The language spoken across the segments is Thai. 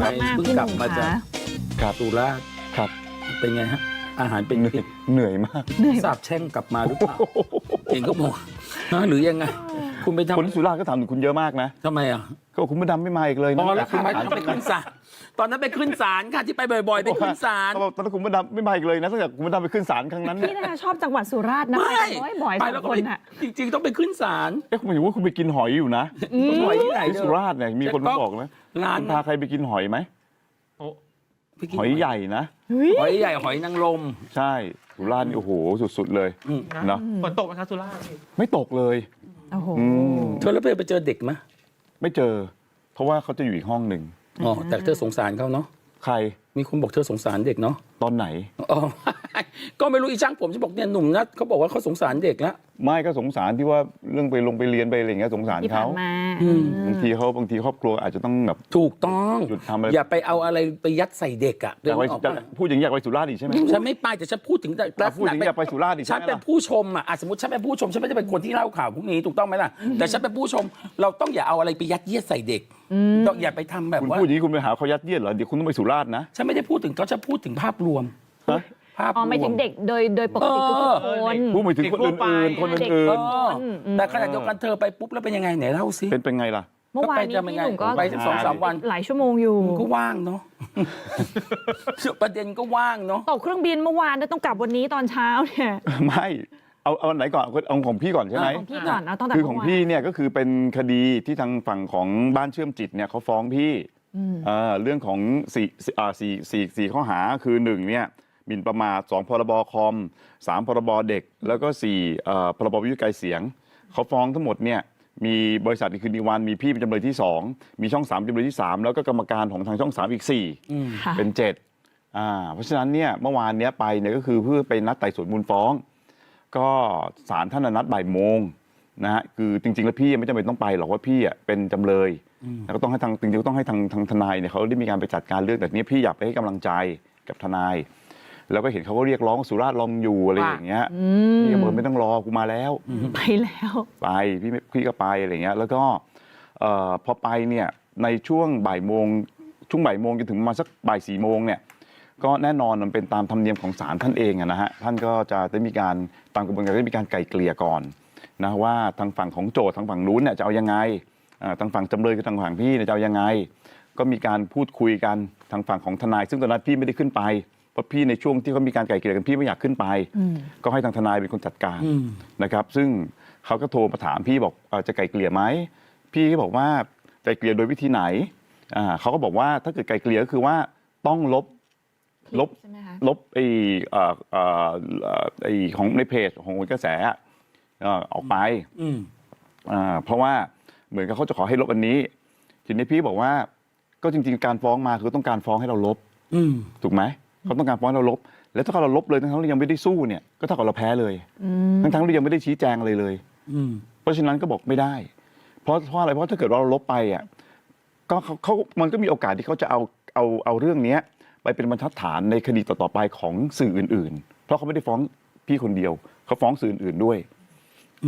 มากๆเพิ่งพี่หกลับนุ่มมาจากค่ะครับสุราษฎร์ครับ เป็นไงฮะ อาหารเป็นเหนื่อยพิษเหนื่อยมากเหนื่อยสาบแช่งกลับมาหรือเปล่าเองก็บอกฮะหรือยังไง คุณไปทำคนที่สุราษฎร์ก็ถามถึงคุณเยอะมากนะทำไมอะ ก็บอกคุณมาดำไม่มาอีกเลยพอแล้วนะคุณไปไปขึ้นศาลตอนนั้นไปขึ้นศาลค่ะที่ไปบ่อยๆไปขึ้นศาลเขาบอกตอนนั้นคุณมาดำไม่มาอีกเลยนะตั้งแต่คุณมาดำไปขึ้นศาลครั้งนั้นเนี่ยพี่น่าชอบจังหวัดสุราษฎร์นะไม่ไปกันบ่อยๆไปสอแล้วงก็คไปนอะจริงๆต้องไปขึ้นศาลเอ๊ะผมเห็นว่าคุณไปกินหอยอยู่นะหอยที่ไหนที่เธสุอราษฎร์เนี่ยมีคนมาบอกนะร้านคุณพาใครไปกินหอยไหมไปกินหอยใหญ่นะหอยใหญ่หอยนางรมใช่สุราษฎร์นี่โอ้โหสุดๆเลยอืมเนาะฝนตกไหมครับสุราษฎร์พี่ไม่ตกเลยโอ้โหอืมเธอแล้วไปเจอเด็กไหม ไม่เจอ เพราะว่าเขาจะอยู่อีกห้องหนึ่งอ๋อแต่เธอสงสารเขาเนาะใครมีคนบอกเธอสงสารเด็กเนาะตอนไหนอ๋อ ก็ไม่รู้อีช่างผมจะบอกเนี่ยหนุ่มนะเขาบอกว่าเขาสงสารเด็กแล้ว ไม่ก็สงสารที่ว่าเรื่องไปลงไปเรียนไปอะไรอย่างเงี้ยสงสารที่ผ่าเขานมาอืม บางทีเขาบางทีครอบครัวอาจจะต้องแบบ ถูกต้องหยุดทำอะไร อย่าไปเอาอะไรไปยัดใส่เด็กอะอยากไปออกอยากปะพูดอย่างนี้อยากไปสุราษฎร์อีกใช่ไหม ฉันไม่ไปแต่ฉันพูดถึงแต่อะพูดอย่างนี้อยากไปสุราษฎร์อีกฉัใช่นไหมเป็นล่ะผู้ชมอะอะสมมติฉันเป็นผู้ชมฉันไม่ได้เป็นคนที่เล่าข่าวพวกนี้ถูกต้องไหมล่ะแต่ฉันเป็นผู้ชมเราต้องอย่าเอาอะไรไปยัดเยียดใส่เด็กต้องอย่าไปทำแบบคุณว่าพูดอย่างนี้คุณไปหาเขายัดเยียดเหรอเดี๋ยวคุณต้องไปสุราษฎร์นะ ฉันไม่ได้พูดถึงเขาฉันพูดถึงภาพรวม ฮะ ภาพรอ๋อวมไม่ถึงเด็กโดยโดยปกติทุกเออคน พูดไปถึงคนอื่นๆคนเด็กอื่เอนออืมอืม แต่ขณะเดียวกันเธอไปปุ๊บแล้วเป็นยังไงไหนเล่าสิๆเป็นเป็นไงล่ะ เมื่อวานนี้ก็ไปทำยังพี่ไงหนุ่มก็ไปถึงสองสามวันหลายชั่วโมงอยู่ มันก็ว่างเนาะ ประเด็นก็ว่างเนาะ ตกเครื่องบินเมื่อวานแล้วต้องกลับวันนี้ตอนเช้าเนี่ยไม่เอาเอาอันไหนก่อนเอาของพี่ก่อนใช่ไหม ของพี่ก่อนเอาตั้งแต่คือของเมื่วานพี่เนี่ยก็คือเป็นคดีที่ทางฝั่งของบ้านเชื่อมจิตเนี่ยเขาฟ้องพี่อืมเอ่อเรื่องของสี่อ่าสี่สี่สี่ข้อหาคือหนึ่งเนี่ย หมิ่นประมาทสองพรบคอมสามพรบเด็ก แล้วก็สี่เอ่อพรบวิทยุไกลเสียงเขาฟ้องทั้งหมดเนี่ยมีบริษัทอีกคือดีวันมีพี่เป็นจำเลยที่สองมีช่องสามจำเลยที่สามแล้วก็กรรมการของทางช่องสามอีกสี่อืมค่ะเป็นเจ็ดอ่าเพราะฉะนั้นเนี่ยเมื่อวานเนี้ยไปเนี่ยก็คือเพื่อไปนัดไต่สวนมูลฟ้อง ก็ศาลท่านนัดบ่ายโมงนะฮะคือจริง ๆ แล้วพี่ไม่จำเป็นต้องไปหรอกว่าพี่อะเป็นจำเลยแล้วก็ต้องให้ทางจริงๆก็ต้องให้ทางทางทนายเนี่ยเขาได้มีการไปจัดการเรื่องแต่เนี้ยพี่อยากไปให้กำลังใจกับทนาย แล้วก็เห็นเขาก็เรียกร้องสุราษฎร์ลองอยู่อะไรอย่างเงี้ยอืมพี่ก็บอกไม่ต้องรอกูมาแล้วไปแล้วไปพี่ไม่พี่ก็ไปอะไรเงี้ยแล้วก็เอ่อพอไปเนี่ยในช่วงบ่ายโมงช่วงบ่ายโมงจนถึงประมาณสักบ่ายสี่โมงเนี่ยก็แน่นอนมันเป็นตามธรรมเนียมของศาลท่านเองอะนะฮะท่านก็จะได้มีการตามกระบวนการได้มีการไกล่เกลี่ยก่อนนะว่าทางฝั่งของโจทย์ทางฝั่งนู้นเนี่ยจะเอายังไงอ่าทางฝั่งจำเลยคือทางฝั่งพี่เนี่ยจะเอายังไง ก็มีการพูดคุยกันทางฝั่งของทนาย ซึ่งตอนนั้นพี่ไม่ได้ขึ้นไป เพราะพี่ในช่วงที่เขามีการไกล่เกลี่ยกันพี่ไม่อยากขึ้นไปอืมก็ให้ทางทนายเป็นคนจัดการอืมนะครับซึ่งเขาก็โทรมาถามพี่บอกเอ่อจะไกลเกลี่ยไหมพี่ก็บอกว่าไกลเกลี่ยโดยวิธีไหนอ่าเขาก็บอกว่าถ้าเกิดไกลเกลี่ยก็คือว่าต้องลบลบใช่ไหมคะลบไอ้เอ่อเอ่อเอ่อไอ้ของในเพจของคนกระแสอะเอ่อออกไปอืมอ่าเพราะว่าเหมือนกับเขาจะขอให้ลบอันนี้ ทีนี้พี่บอกว่าก็จริง ๆ การฟ้องมาคือต้องการฟ้องให้เราลบอืมถูกไหม เขาต้องการฟ้องให้เราลบแล้วถ้าเราลบเลยทั้งๆที่ยังไม่ได้สู้เนี่ยก็เท่ากับเราแพ้เลยอืมทั้งๆที่ยังไม่ได้ชี้แจงอะไรเลยอืมเพราะฉะนั้นก็บอกไม่ได้ เพราะเพราะอะไรเพราะถ้าเกิดว่าเราลบไปอะก็เขาเขามันก็มีโอกาสที่เขาจะเอาเอาเอาเรื่องเนี้ยไปเป็นบรรทัดฐานในคดีต่อๆไปของสื่ออื่น ๆ เพราะเขาไม่ได้ฟ้องพี่คนเดียว เขาฟ้องสื่ออื่นๆด้วย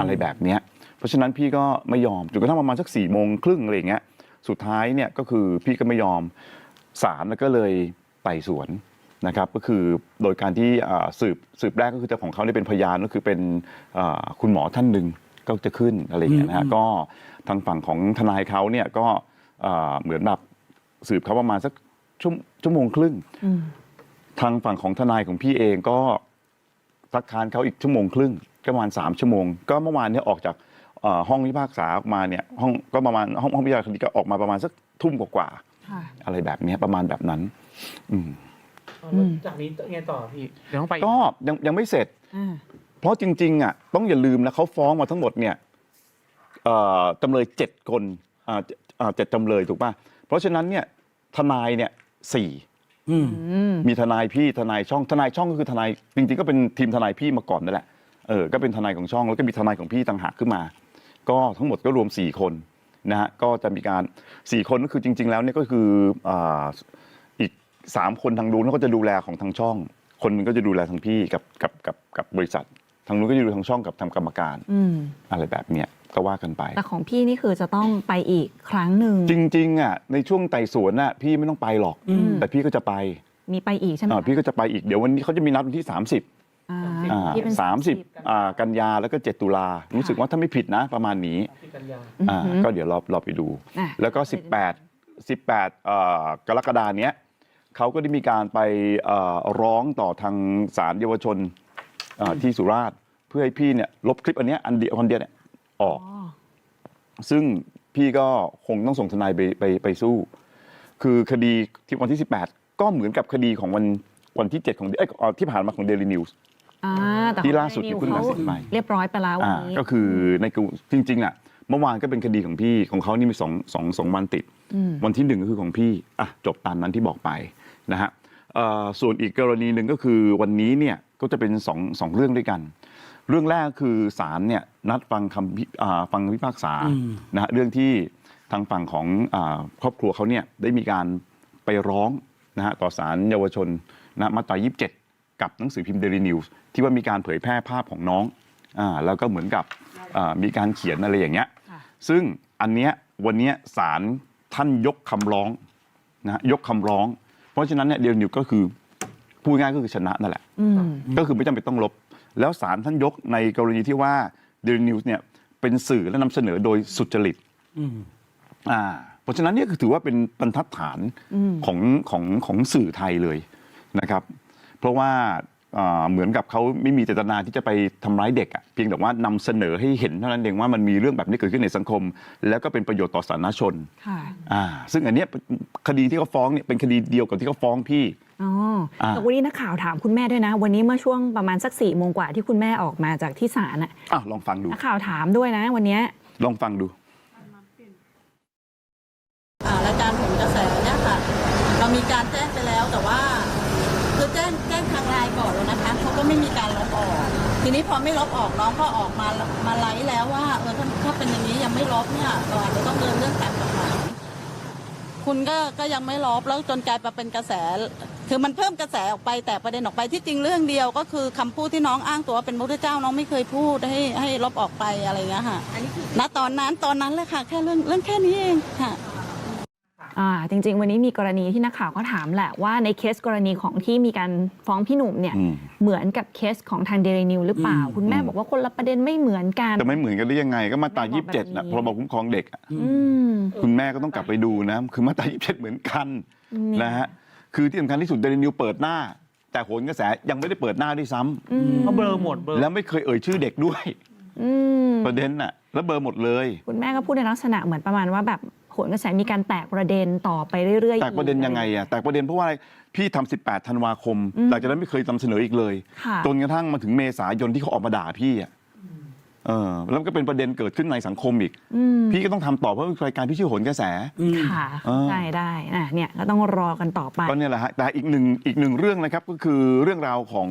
อะไรแบบเนี้ย เพราะฉะนั้นพี่ก็ไม่ยอมจนกระทั่งประมาณสักสี่โมงครึ่งอะไรอย่างเงี้ย สุดท้ายเนี่ยก็คือพี่ก็ไม่ยอมศาลก็เลยไต่สวน นะครับก็คือโดยการที่อ่าสืบสืบแรกก็คือเจ้าของเขาเนี่ยเป็นพยานก็คือเป็นอ่าคุณหมอท่านหนึ่งก็จะขึ้นอะไรอย่างเงี้ยนะฮะอืมก็ทางฝั่งของทนายเขาเนี่ยก็อ่าเหมือนแบบสืบเขาประมาณสักชั่วชั่วโมงครึ่งอืมทางฝั่งของทนายของพี่เองก็ซักค้านเขาอีกชั่วโมงครึ่งก็ประมาณสามชั่วโมง ก็เมื่อวานเนี้ออกจากเอ่อห้องพิพากษาออกมาเนี่ยห้องก็ประมาณห้องห้องพิจารณาคดีก็ออกมาประมาณสักทุ่มกว่าค่ะๆอะไรแบบเนี้ยประมาณแบบนั้น อืมอืม จากนี้ไงต่อพี่เดี๋ยวต้องไปก็ยังยังไม่เสร็จอ่าเพราะจริง ๆ อะ ต้องอย่าลืมนะเขาฟ้องมาทั้งหมดเนี่ยเอ่อจำเลยเจ็ดคนอ่าอ่าเจ็ดจำเลยถูกป่ะ เพราะฉะนั้นเนี่ยทนายเนี่ยสี่อืมอืมมีทนายพี่ทนายช่องทนายช่องก็คือทนายจริง ๆ ก็เป็นทีมทนายพี่มาก่อนนั่นแหละเออก็เป็นทนายของช่องแล้วก็มีทนายของพี่ต่างหากขึ้นมา ก็ทั้งหมดก็รวมสี่คนนะฮะก็จะมีการสี่คนก็คือจริง ๆ แล้วเนี่ยก็คืออ่าอีก สามคนทางนู้นเขาก็จะดูแลของทางช่อง คนหนึงก็จะดูแลทางพี่กับกับกับกับบริษัท ทางนู้นก็จะดูทางช่องกับทางกรรมการ อืมอะไรแบบเนี้ยก็ว่ากันไป แต่ของพี่นี่คือจะต้องไปอีกครั้งหนึ่งจริงๆอะในช่วงไต่สวนน่ะพี่ไม่ต้องไปหรอก อืมแต่พี่ก็จะไปมีไปอีกใช่ไหมอ่าพี่ก็จะไปอีกเดี๋ยววันนี้เขาจะมีนัดวันที่ 30 อ่าอ่าพี่เป็น สามสิบอ่ากันยาแล้วก็ 7 ตุลา รู้สึกว่าถ้าไม่ผิดนะประมาณนี้ที่กันยาอ่าก็เดี๋ยวเราเราไปดู อะแล้วก็ 18 18เอ่อกรกฎาเนี้ย เขาก็ได้มีการไปเอ่อร้องต่อทางศาลเยาวชนเอ่อที่สุราษฎร์เพื่อให้พี่เนี่ยลบคลิปอันเนี้ยอันเดียวคนเดียวเนี่ยออกอ๋อซึ่งพี่ก็คงต้องส่งทนายไปไปไปสู้ คือคดีที่วันที่ 18 ก็เหมือนกับคดีของวันวันที่ 7 ของเอ้ยเอ่อที่ผ่านมาของ Daily News อ่าแต่ที่ของล่าสุดนิวที่เพิ่งตัดสินไปเรียบร้อยไปแล้ววันอ่านี้ก็คือในกลุ่มจริงๆอะเมื่อวานก็เป็นคดีของพี่ของเขานี่มีสองสองสองวันติดอืมวันที่หนึ่งก็คือของพี่อะจบตามนั้นที่บอกไป นะฮะเอ่อส่วนอีกกรณีหนึ่งก็คือวันนี้เนี่ยก็จะเป็นสองสองเรื่องด้วยกัน เรื่องแรกคือศาลเนี่ยนัดฟังคำพิอ่าฟังพิพากษาอืมนะฮะเรื่องที่ทางฝั่งของอาครอบครัวเขาเนี่ยได้มีการไปร้องนะฮะต่อศาลเยาวชนนะมาตรา27 กับหนังสือพิมพ์เดลินิวส์ที่ว่ามีการเผยแพร่ภาพของน้องอ่าแล้วก็เหมือนกับอ่ามีการเขียนอะไรอย่างเงี้ยค่ะซึ่งอันเนี้ยวันเนี้ยศาลท่านยกคำร้องนะยกคำร้อง เพราะฉะนั้นเนี่ยเดลินิวก็คือพูดง่ายก็คือชนะนั่นแหละอืมก็คือไม่จำเป็นต้องลบ แล้วศาลท่านยกในกรณีที่ว่าเดลินิวเนี่ยเป็นสื่อและนำเสนอโดยสุจริตอืมอ่าเพราะฉะนั้นเนี่ยคือถือว่าเป็นบรรทัดฐานอืมของของของสื่อไทยเลยนะครับ เพราะว่าอ่า เหมือนกับเขาไม่มีเจตนาที่จะไปทำร้ายเด็กอะเพียงแต่ว่านำเสนอให้เห็นเท่านั้นเองว่ามันมีเรื่องแบบนี้เกิดขึ้นในสังคม แล้วก็เป็นประโยชน์ต่อสาธารณชนค่ะอ่าซึ่งอันเนี้ยคดีที่เขาฟ้องเนี่ยเป็นคดีเดียวกับที่เขาฟ้องพี่อ๋ออ่าแต่วันนี้นักข่าวถามคุณแม่ด้วยนะ วันนี้เมื่อช่วงประมาณสักสี่โมงกว่าที่คุณแม่ออกมาจากที่ศาลน่ะอะลองฟังดูนักข่าวถามด้วยนะ วันเนี้ยลองฟังดูอ่ารายการผลกระแสเนี่ยค่ะ เรามีการแจ้งไปแล้วแต่ว่าคือ แจ้งแจ้งทางไลน์ก่อนแล้วนะคะเขาก็ไม่มีการลบออก ทีนี้พอไม่ลบออกน้องก็ออกมามาไลฟ์แล้วว่าเออถ้าถ้าเป็นอย่างนี้ยังไม่ลบเนี่ยเราอาจจะต้องเดินเรื่องตามกฎหมายคุณก็ก็ยังไม่ลบแล้วจนกลายมาเป็นกระแส คือมันเพิ่มกระแสออกไปแต่ประเด็นออกไปที่จริงเรื่องเดียวก็คือคำพูดที่น้องอ้างตัวว่าเป็นพระพุทธเจ้าน้องไม่เคยพูดให้ให้ลบออกไปอะไรอย่างเงี้ยค่ะณตอนนั้นตอนนั้นเลยค่ะ แค่เรื่องเรื่องแค่นี้เองค่ะอ่า จริง ๆ วันนี้มีกรณีที่นักข่าวก็ถามแหละว่าในเคสกรณีของที่มีการฟ้องพี่หนุ่มเนี่ยอืมเหมือนกับเคสของทางเดลินิวหรือเปล่าอืมคุณแม่อืมบอกว่าคนละประเด็นไม่เหมือนกันจะไม่เหมือนกันได้ยังไง ก็มาตราแม่บอกแบบ27นะนี้พรบคุ้มครองเด็กอะอืมคุณแม่ก็ต้องกลับไปดูนะคือมาตรา27เหมือนกันอืมนะฮะคือที่สำคัญที่สุดเดลินิวเปิดหน้า แต่โหนกระแสยังไม่ได้เปิดหน้าด้วยซ้ำอืมเขาเบลอหมดเบลอแล้วไม่เคยเอ่ยชื่อเด็กด้วยอืมประเด็นน่ะแล้วเบอร์หมดเลย คุณแม่ก็พูดในลักษณะเหมือนประมาณว่าแบบ โหนกระแสมีการแตกประเด็นต่อไปเรื่อยๆแตกประเด็นยังไงอะแตกประเด็นเพราะว่าอะไรพี่ทำ18 ธันวาคมอืมหลังจากนั้นไม่เคยนำเสนออีกเลยค่ะจนกระทั่งมาถึงเมษายนที่เขาออกมาด่าพี่อะเออ แล้วก็เป็นประเด็นเกิดขึ้นในสังคมอีกอืมพี่ก็ต้องทำต่อเพราะรายการพี่ชื่อโหนกระแสอืมค่ะเออใช่ได้อะเนี่ยก็ต้องรอกันต่อไปก็เนี่ยแหละฮะแต่อีกหนึ่งอีกหนึ่งเรื่องนะครับก็คือเรื่องราวของ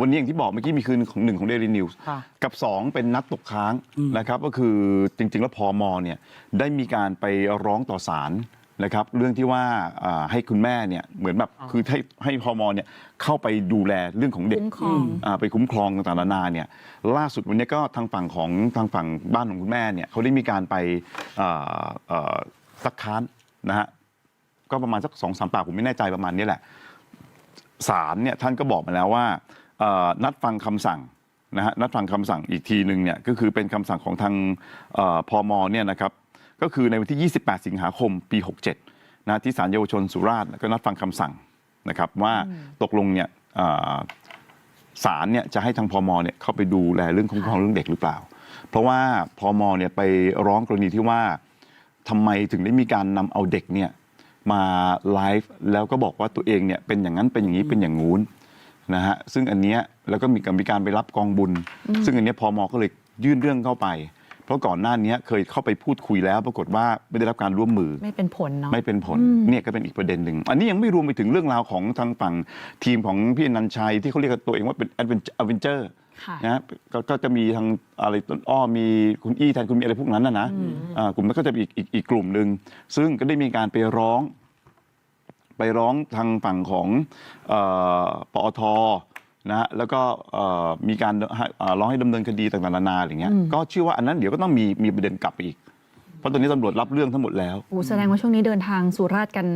วันนี้อย่างที่บอกเมื่อกี้มีคืนของหนึ่งของ Daily News ค่ะกับ 2 เป็นนัดตกค้างอืมนะครับก็คือจริง ๆ แล้วพอมเนี่ยได้มีการไปร้องต่อศาล นะครับเรื่องที่ว่าอ่าให้คุณแม่เนี่ยเหมือนแบบอ๋อคือให้ให้พอมเนี่ยเข้าไปดูแลเรื่องของเด็กคุ้มครองอ่าไปคุ้มครองต่างๆนานาเนี่ยล่าสุดวันนี้ก็ทางฝั่งของทางฝั่งบ้านของคุณแม่เนี่ยเขาได้มีการไปอ่าเอ่อซักค้านนะฮะก็ประมาณสักสองสามปากผมไม่แน่ใจประมาณนี้แหละศาลเนี่ยท่านก็บอกมาแล้วว่าเอ่อนัดฟังคำสั่งนะฮะนัดฟังคำสั่งอีกทีหนึ่งเนี่ยก็คือเป็นคำสั่งของทางเอ่อพมเนี่ยนะครับ ก็คือในวันที่ 28 สิงหาคมปี 67นะที่ศาลเยาวชนสุราษฎร์ก็นัดฟังคำสั่งนะครับว่าตกลงเนี่ยเอ่อศาลเนี่ยจะให้ทางพมเนี่ยเข้าไปดูแลเรื่องคุ้มครองเรื่องเด็กหรือเปล่า เพราะว่าพมเนี่ยไปร้องกรณีที่ว่าทำไมถึงได้มีการนำเอาเด็กเนี่ยมาไลฟ์แล้วก็บอกว่าตัวเองเนี่ยเป็นอย่างนั้นเป็นอย่างนี้เป็นอย่างงู้นนะฮะซึ่งอันเนี้ยแล้วก็มีการมีการไปรับกองบุญ ซึ่งอันเนี้ยพมก็เลยยื่นเรื่องเข้าไป เพราะก่อนหน้านี้เคยเข้าไปพูดคุยแล้ว ปรากฏว่าไม่ได้รับการร่วมมือไม่เป็นผลเนาะไม่เป็นผลอืมเนี่ยก็เป็นอีกประเด็นหนึ่งอันนี้ยังไม่รวมไปถึงเรื่องราวของทางฝั่งทีมของพี่อนันต์ชัยที่เขาเรียกตัวเองว่าเป็นแอดเวนเจอร์ค่ะนะกก็จะมีทางอะไรต้นอ้อมีคุณอี้แทนคุณมีอะไรพวกนั้นนะนะอ่ากลุ่มนั้นก็จะมีอีกอีกอีกกลุ่มหนึ่งซึ่งก็ได้มีการไปร้อง ไปร้องทางฝั่งของเออปอท นะฮะแล้วก็เอ่อมีการให้เอ่อร้องให้ดำเนินคดีต่างๆนานาอะไรเงี้ยก็เชื่อว่าอันนั้นเดี๋ยวก็ต้องมีมีประเด็นกลับไปอีก เพราะตอนนี้ตำรวจรับเรื่องทั้งหมดแล้วโอ้แสดงว่าช่วงนี้เดินทางสุราษฎร์กัน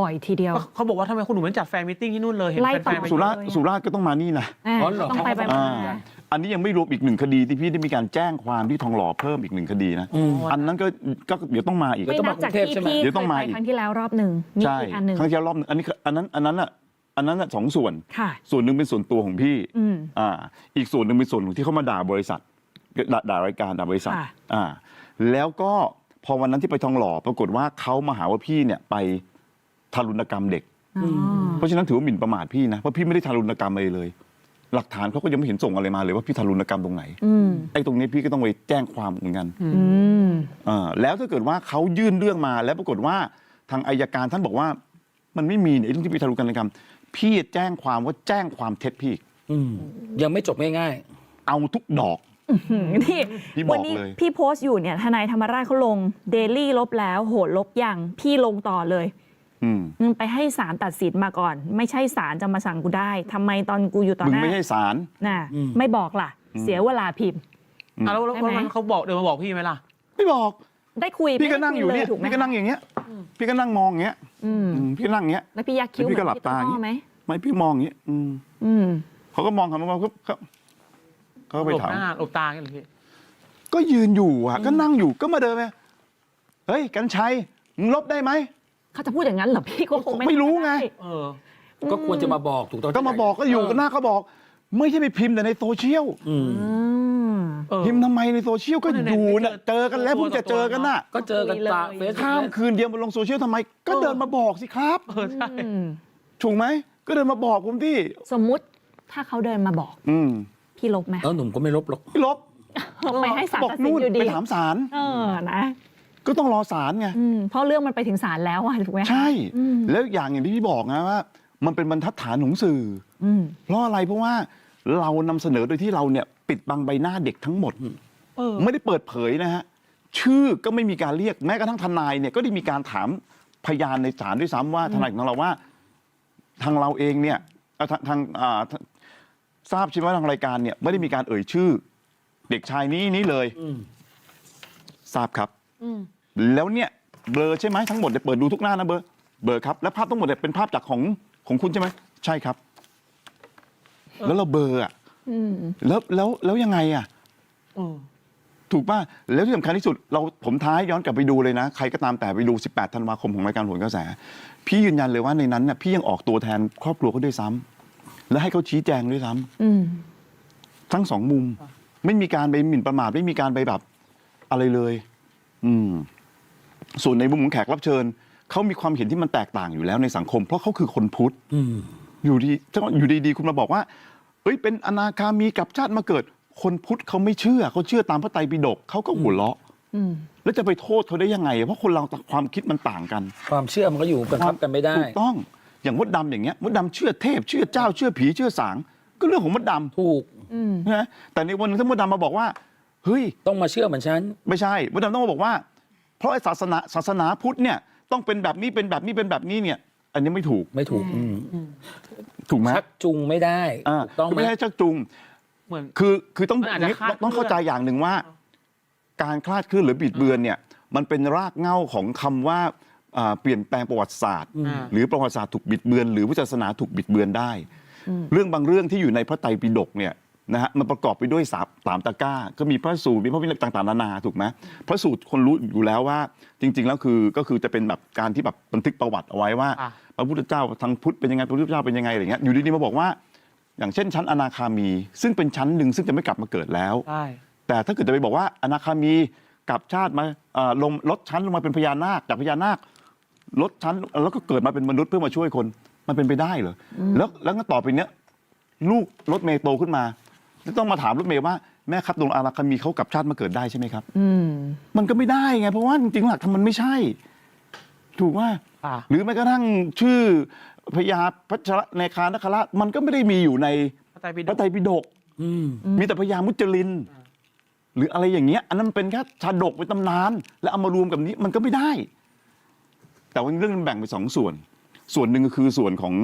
บ่อยทีเดียวก็เขาบอกว่าทำไมคุณหนูไม่จัดแฟนมิทติ้งที่นู่นเลยเห็นไล่แฟนๆต่อไปสุราษฎร์เลยอะสุราษฎร์ก็ต้องมานี่นะอะอ๋อเหรอต้องไปไปเขาก็มา อ่าอันนี้ยังไม่รวมอีกหนึ่งคดีที่พี่ได้มีการแจ้งความที่ทองหล่อเพิ่มอีกหนึ่งคดีนะอืมอันนั้นก็ก็เดี๋ยวต้องมาอีก ไม่นับจากที่พี่เดี๋ยวเคต้องยมาไปอีก ครั้งที่แล้วรอบหนึ่งมีใช่อีกอันหนึ่ง ครั้งที่แล้วรอบหนึงอันนี้คืออันนั้นอันนั้นอะ อันนั้นอะสองส่วน ค่ะ ส่วนหนึ่งเป็นส่วนตัวของพี่อืม อ่าอีกส่วนหนึ่งเป็นส่วนของที่เขามาด่าบริษัทด่าด่ารายการด่าบริษัทค่ะ อ่าแล้วก็พอวันนั้นที่ไปทองหล่อปรากฏว่าเขามาหาว่าพี่เนี่ยไปทารุณกรรมเด็ก อ๋อเพราะฉะนั้นถือว่าหมิ่นประมาทพี่นะเพราะพี่ไม่ได้ทารุณกรรมอะไรเลย หลักฐานเขาก็ยังไม่เห็นส่งอะไรมาเลยว่าพี่ทารุณกรรมตรงไหนอืมไอ้ตรงนี้พี่ก็ต้องไปแจ้งความเหมือนกัน อืม อ่าแล้วถ้าเกิดว่าเขายื่นเรื่องมาแล้วปรากฏว่าทางอายการท่านบอกว่ามันไม่มีเนี่ยไอ้เรื่องที่พี่ทารุณกรรม พี่แจ้งความว่าแจ้งความเท็จพี่อีกอืมยังไม่จบง่ายเอาทุกดอกอืมที่พี่บอกวันี้เลย พี่โพสต์อยู่เนี่ยทนายธรรมราชเขาลงเดลี่ลบแล้ว โหดลบยังพี่ลงต่อเลยอืมมึงไปให้ศาลตัดสินมาก่อน ไม่ใช่ศาลจะมาสั่งกูได้ทำไมตอนกูอยู่ต่อมึหงน้าไม่ใช่สาร น่ะไม่บอกล่ะ เสียเวลาพิมพ์อะแล้วแล้วใช่ไหม วันนั้นเขาบอกเดินมาบอกพี่ไหมล่ะ ไม่บอก ได้คุยพี่ก็นั่งอยู่ไม่เนี่ยได้คุลถูกไหมพี่ก็นั่งอย่างเงี้ย พี่ก็นั่งมองอย่างเงี้ย อืมอืมพี่ก็นั่งอย่างเงี้ย แล้วพี่ยักคิ้วแล้วพี่ก็หลับตาเหมือนพี่ต้นอ้อไหมไม่พี่มองอย่างเงี้ยอืมอืม เขาก็มองคำว่าเขาเขาเขาก็ไปหลบถามหน้าหลบตากันเลยพี่ ก็ยืนอยู่อะก็นั่งอยู่ก็มาเดินไปเฮ้ยกันชัยมึงลบได้ไหม เขาจะพูดอย่างนั้นเหรอพี่ก็คงไม่ไม่รู้ไง ด้เออๆก็ควรจะมาบอกถูกต้องก็มาบอกก็อยู่กันหน้าเขาบอก ไม่ใช่ไปพิมพ์แต่ในโซเชียล อืม อืม เออพิมพ์ทำไมในโซเชียลก็ก็ในอยู่ในน่ะเจอกันแล้วตัวเพิ่งจะเจอกันน่ะ ก็เจอกันตาคุยเฟเลยซข้ามคืนเดียวมาลงโซเชียลทำไม ก็เดินมาบอกสิครับ เออใช่ อืมถูกไหม ก็เดินมาบอกผมที่ สมมุติถ้าเขาเดินมาบอก อืมพี่ลบไหมแล้วหนุ่มก็ไม่ลบหรอกไม่ลบไปให้ศาลบอกตัดสินนู่นอยู่ดี ไปถามศาลเออนะก็ต้องรอศาลไง อืมเพราะเรื่องมันไปถึงศาลแล้วอะถูกไหมคะใช่ อืมแล้วอย่างอย่างที่พี่บอกนะว่า มันเป็นบรรทัดฐานของสื่อ อืมเพราะอะไรเพราะว่าเรานำเสนอโดยที่เราเนี่ย ปิดบังใบหน้าเด็กทั้งหมดเออไม่ได้เปิดเผยนะฮะชื่อก็ไม่มีการเรียกแม้กระทั่งทนายเนี่ยก็ได้มีการถามพยานในศาลด้วยซ้ำว่าทนายของเราว่า ทางเราเองเนี่ยเอ่อทางทางอ่าทางทราบใช่ไหมว่าทางรายการเนี่ยไม่ได้มีการเอ่ยชื่อ เด็กชายนี้นี้เลยอืมทราบครับอืมแล้วเนี่ยเบลอใช่ไหมทั้งหมดเนี่ยเปิดดูทุกหน้านะเบลอเบลอครับแล้วภาพทั้งหมดเนี่ยเป็นภาพจากของของคุณใช่ไหมใช่ครับ แล้วเราเบลออะอืม แล้วแล้วแล้วยังไงอะเออถูกป่ะแล้วที่สำคัญที่สุดเราผมท้ายย้อนกลับไปดูเลยนะ ใครก็ตามแต่ไปดู 18 ธันวาคมของรายการโหนกระแส พี่ยืนยันเลยว่าในนั้นน่ะพี่ยังออกตัวแทนครอบครัวเขาด้วยซ้ำและให้เขาชี้แจงด้วยซ้ำอืมทั้งสองมุม ไม่มีการไปหมิ่นประมาทไม่มีการไปแบบอะไรเลย อืม ส่วนในมุมของแขกรับเชิญเขามีความเห็นที่มันแตกต่างอยู่แล้วในสังคม เพราะเขาคือคนพุทธอืมอยู่ดีถ้าอยู่ดีๆคุณมาบอกว่า เอ้ยเป็นอนาคามีกลับชาติมาเกิด คนพุทธเขาไม่เชื่อเขาเชื่อตามพระไตรปิฎกเขาก็หัวเราะอืมแล้วจะไปโทษเขาได้ยังไง เพราะคนเราความคิดมันต่างกัน ความเชื่อมันก็อยู่บังคับกันไม่ได้ถูกต้องอย่างมดดำอย่างเงี้ยมดดำเชื่อเทพเชื่อเจ้าเชื่อผีเชื่อสาง ก็เรื่องของมดดถูกอืมำนะแต่ในวันหนึงถ้ามดดำมาบอกว่าเฮ้ยต้องมาเชื่อเหมือนฉันไม่ใช่มดดำต้องมาบอกว่า เพราะไอ้ศาสนาศาสนาพุทธเนี่ยต้องเป็นแบบนี้เป็นแบบนี้เป็นแบบนี้เนี่ย อันนี้ไม่ถูกไม่ถูกอืมถูกไหมชักจูงไม่ได้อ่าถูกต้องไหม ไม่ใช่ชักจูง เหมือน คือคือต้องมันอาจจะคลาดต้องเข้าใจอย่างหนึ่งว่า การคลาดเคลื่อนหรือบิดเบือนเนี่ย มันเป็นรากเหง้าของคำว่าอ่าเปลี่ยนแปลงประวัติศาสตร์อ่าหรือประวัติศาสตร์ถูกบิดเบือน หรือพุทธศาสนาถูกบิดเบือนได้อืมเรื่องบางเรื่องที่อยู่ในพระไตรปิฎกเนี่ย นะฮะมันประกอบไปด้วยสามสามตะกร้า ก็มีพระสูตรมีพระวินัยต่างๆนานาถูกไหมพระสูตรคนรู้อยู่แล้วว่า จริง ๆ แล้วคือก็คือจะเป็นแบบการที่แบบบันทึกประวัติเอาไว้ว่า อะ พระพุทธเจ้าทางพุทธเป็นยังไงพระพุทธเจ้าเป็นยังไงอะไรเงี้ยอยู่ดีๆมาบอกว่า อย่างเช่นชั้นอนาคามี ซึ่งเป็นชั้นหนึ่งซึ่งจะไม่กลับมาเกิดแล้ว ใช่ แต่ถ้าเกิดจะไปบอกว่าอนาคามีกลับชาติมาเอ่อลงลดชั้นลงมาเป็นพญานาคจากพญานาคลดชั้นแล้วก็เกิดมาเป็นมนุษย์เพื่อมาช่วยคนมันเป็นไปได้เหรออแล้วแล้วก็ต่อไปเนี้ยลูกรถเมย์โตขึ้นมาจะ ต้องมาถามรถเมย์ว่าแม่ครับตรงอนาคามีเขากลับชาติมาเกิดได้ใช่ไหมครับอืมมันก็ไม่ได้ไง เพราะว่าจริงๆหลักธรรมมันไม่ใช่ ถูกว่าอะหรือแม้กระทั่งชื่อพญาพัชรในคานคราชมันก็ไม่ได้มีอยู่ในพระไตรปิฎพระกไตรปิฎกอืมมีแต่พญามุจลิน หรืออะไรอย่างเงี้ย อันนั้นมันเป็นแค่ชาดกเป็นตำนาน แล้วเอามารวมกับนี้มันก็ไม่ได้ แต่ว่าเรื่องมันแบ่งเป็นสองส่วน ส่วนหนึ่งก็คือส่วนของ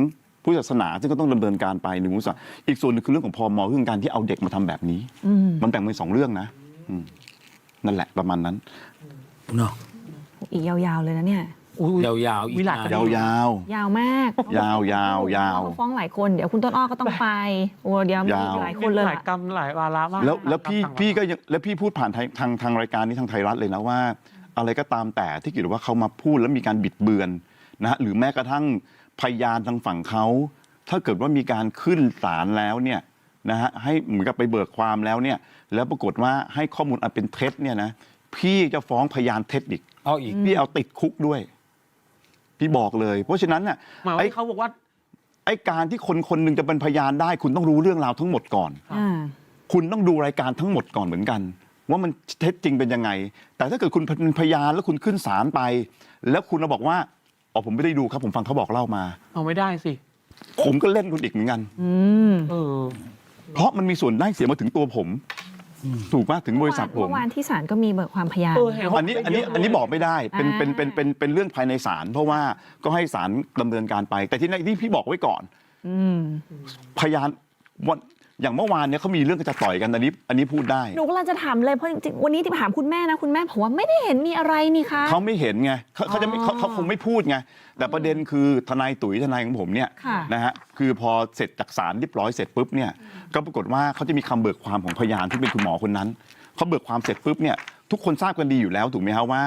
ผู้ศาสนาซึ่งก็ต้องดำเนินการไปหนึ่งมุสาอีกส่วนหนึงคือเรื่องของพมเรื่องการที่เอาเด็กมาทำแบบนี้อืมมันแบ่งเป็นสองเรื่องนะอืมนั่นแหละประมาณนั้น เนาะอีกยาวๆเลยนะเนี่ย อุ้ยยาวๆอีกมีหลายนานคดียาวยาวยาวมากยาวยาวยาวเขาฟ้องหลายคนเดี๋ยวคุณต้นอ้อก็ต้องไปโอ้เดี๋ยวมียาว หลายคนเลยหลายอะกรรมหลายวาระมากแล้วแล้วพี่ต่างๆพี่ก็ยังแล้วพี่พูดผ่านทางทางทางรายการนี้ทางไทยรัฐเลยนะว่า อะไรก็ตามแต่ที่เกิดว่าเขามาพูดแล้วมีการบิดเบือนนะฮะหรือแม้กระทั่ง พยานทางฝั่งเขาถ้าเกิดว่ามีการขึ้นศาลแล้วเนี่ยนะฮะให้เหมือนกับไปเบิกความแล้วเนี่ย แล้วปรากฏว่าให้ข้อมูลอันเป็นเท็จเนี่ยนะพี่จะฟ้องพยานเท็จอีกเอาอีกพี่เอาติดคุกด้วย พี่บอกเลย เพราะฉะนั้นน่ะหมายว่าไอ้ที่เขาบอกว่าไอ้การที่คนคนหนึ่งจะเป็นพยานได้ คุณต้องรู้เรื่องราวทั้งหมดก่อน อ่า คุณต้องดูรายการทั้งหมดก่อนเหมือนกัน ว่ามันเท็จจริงเป็นยังไง แต่ถ้าเกิดคุณเป็นพยานแล้วคุณขึ้นศาลไป แล้วคุณมาบอกว่า อ๋อผมไม่ได้ดูครับผมฟังเขาบอกเล่ามา เอาไม่ได้สิ ผมก็เล่นคุณอีกเหมือนกัน อืมเออ เพราะมันมีส่วนได้เสียมาถึงตัวผม ถูกป่ะถึงบริษัทผม เมื่อวานที่ศาลก็มีเบิกความพยาน เออเห็นอันนี้อันนี้อันนี้บอกไม่ได้เป็นเป็นเป็นเป็นเป็นเรื่องภายในศาลเพราะว่าก็ให้ศาลดำเนินการไป แต่ที่นี่ที่พี่บอกไว้ก่อน อืม พยานวัน อย่างเมื่อวานเนี่ยเขามีเรื่องจะต่อยกันอันนี้อันนี้พูดได้หนูกำลังจะถามเลยเพราะจริงๆวันนี้ที่ถามคุณแม่นะคุณแม่บอกว่าไม่ได้เห็นมีอะไรนี่คะ เขาไม่เห็นไงเขาเขาจะไม่เขาเขาคงไม่พูดไงแต่ประเด็นคือทนายตุ๋ยทนายของผมเนี่ยค่ะ นะฮะคือพอเสร็จจากศาลเรียบร้อยเสร็จปุ๊บเนี่ยก็ปรากฏว่าเขาจะมีคำเบิกความของพยานที่เป็นคุณหมอคนนั้นเขาเบิกความเสร็จปุ๊บเนี่ยทุกคนทราบกันดีอยู่แล้วถูกไหมฮะว่า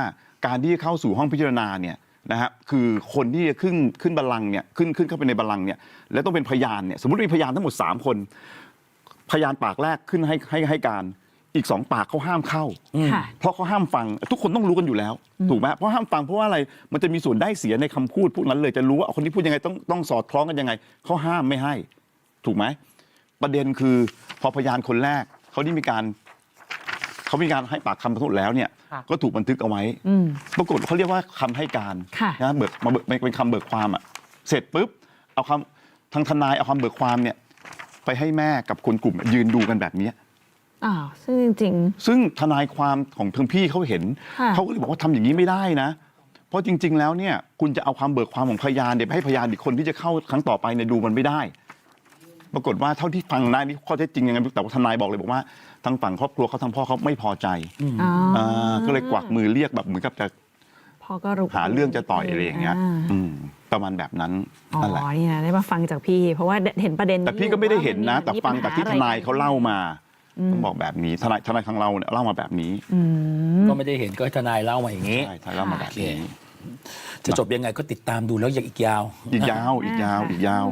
การที่จะเข้าสู่ห้องพิจารณาเนี่ยนะฮะคือคนที่จะขึ้นขึ้นบัลลังก์เนี่ยขึ้นขึ้นเข้าไปในบัลลังก์เนี่ยแล้วต้องเป็นพยานเนี่ยสมมติมีพยานทั้งหมดสามคน พยานปากแรกขึ้นให้ให้ให้การ อีกสองปากเขาห้ามเข้า ค่ะ เพราะเขาห้ามฟังทุกคนต้องรู้กันอยู่แล้ว ถูกไหมเพราะห้ามฟังเพราะว่าอะไรมันจะมีส่วนได้เสียในคำพูดพวกนั้นเลยจะรู้ว่าคนที่พูดยังไงต้องต้องสอดคล้องกันยังไงเขาห้ามไม่ให้ ถูกไหมประเด็นคือพอพยานคนแรกเขาได้มีการเขามีการให้ปากคำทั้งหมดแล้วเนี่ย ค่ะ ก็ถูกบันทึกเอาไว้ อืม ปรากฏเขาเรียกว่าคำให้การค่ะ นะเบิกมาเบิกเป็นคำเบิกความอะเสร็จปุ๊บเอาคำทางทนายเอาคำเบิกความเนี่ย ไปให้แม่กับคนกลุ่มยืนดูกันแบบเนี้ยอ้าวซึ่งจริง ซึ่งทนายความของทางพี่เขาเห็น ค่ะ เขาก็เลยบอกว่าทำอย่างนี้ไม่ได้นะ เพราะจริง ๆ แล้วเนี่ยคุณจะเอาความเบิกความของพยานเดี๋ยวไปให้พยานอีกคนที่จะเข้าครั้งต่อไปเนี่ยดูมันไม่ได้ ปรากฏว่าเท่าที่ฟังได้นี่ข้อเท็จจริงยังไงไม่รู้แต่ว่าทนายบอกเลยบอกว่าทางฝั่งครอบครัวเขาทางพ่อเขาไม่พอใจๆอ๋อออ่าก็เลยกวักมือเรียกแบบเหมือนกับจะพอก็รู้หาเรื่องจะต่อยอะไรอย่างเงี้ยาอืม ประมาณแบบนั้นอ๋อนั่นแหละนี่นะได้มาฟังจากพี่ เพราะว่าเห็นประเด็นนี้แต่พี่ก็ไม่ได้เห็นนะว่าแต่มัมีฟังจากที่ทนายเขาเล่ามาอืมต้องบอกแบบนี้ทนายทนายทางเราเนี่ยเล่ามาแบบนี้อืม ก็ไม่ได้เห็นก็ให้ทนายเล่ามาอย่างนี้ ใช่ทนายเล่ามาแบบนี้จะจบยังไงก็ติดตามดูแล้วยังอีกยาว อีกยาวอีกยาวอีกยาว